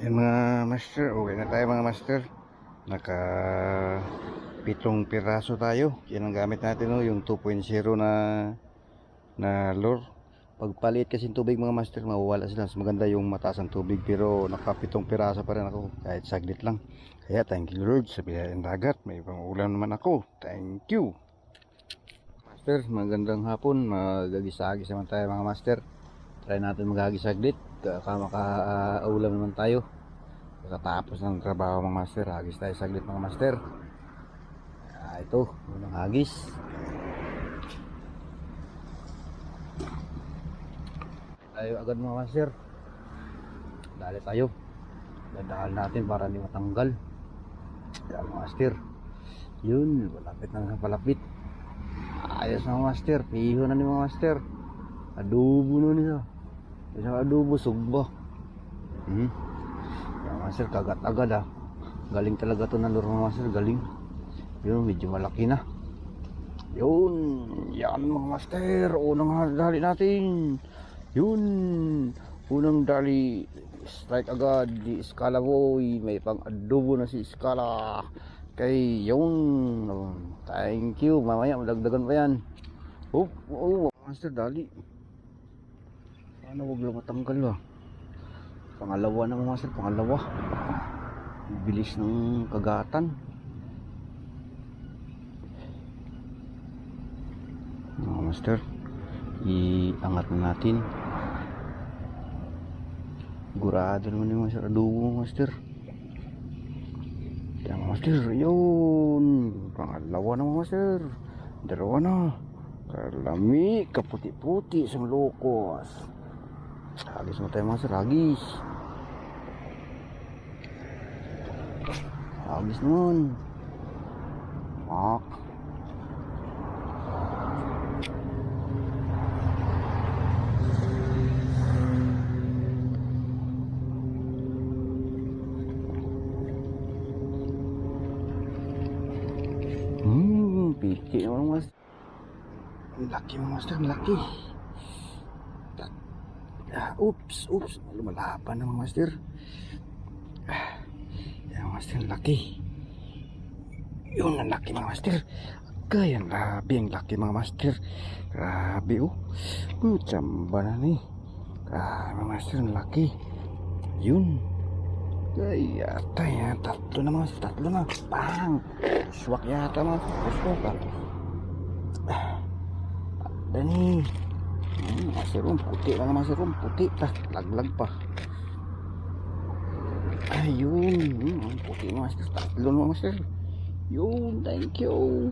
Yan mga master, okay na tayo mga master. Naka pitong piraso tayo. Yan ang gamit natin no, yung 2.0 na na lure. Pagpalit kasi ng tubig mga master, mawawala sila. Mas maganda yung mataas ang tubig pero nakapitong piraso pa rin ako kahit saglit lang. Kaya thank you Lord sa biyayang dagat. May pangulam naman ako. Thank you. Master, magandang hapon. Magagisa-agis naman tayo mga master. Try natin maghagis saglit. Kamakaulam naman tayo. Pagkatapos ng trabaho mga master, hagis tayo saglit mga master. Ah, ito, unang hagis. Tayo agad mga master. Dali tayo. Dadaan natin para hindi matanggal. Yan mga master. Yun, malapit na palapit. Ayos mga master. Piho na ni mga master. Adobo na niya. Isang adobo, sugba. Hmm. Yan mga master, kagat agad ah. Galing talaga to ng lure mga master. Galing. Yun, medyo malaki na. Yun. Yan mga master. Unang dali natin. Yun. Unang dali. Strike agad. Di Iskala boy. May pang adobo na si Iskala. Kay yun. Thank you. Mamaya madagdagan pa yan. Oh, oh, master dali. Paano wag lang matanggal ba? Pangalawa na mga master, pangalawa. Bilis ng kagatan. Mga master, iangat na natin. Gurado naman yung master. Adobo master. Yan master, yun. Pangalawa na master. Dalawa na. Kalami, kaputi-puti sa lokos. Hagis mo tayo master, hagis. Hagis nun. Mak. Hmm, piki naman mas. Ang laki mga master, ang laki. Oops, oops. Lumalaban na mga master. Ah, yan master, laki. Yun, ang laki mga master. Kaya ang labi, ang laki mga master. Grabe oh. Hmm, tsamba na ni. Ah, mga master, ang laki. Yun. Ay, yata yan. Tatlo na mga master, tatlo na. Bang! Swak yata mga master. Swak ah. Dani. Maserum puti mga maserum puti ta laglag pa. Ayun, hmm, ang puti mga master tatlo mga master. Yun, thank you.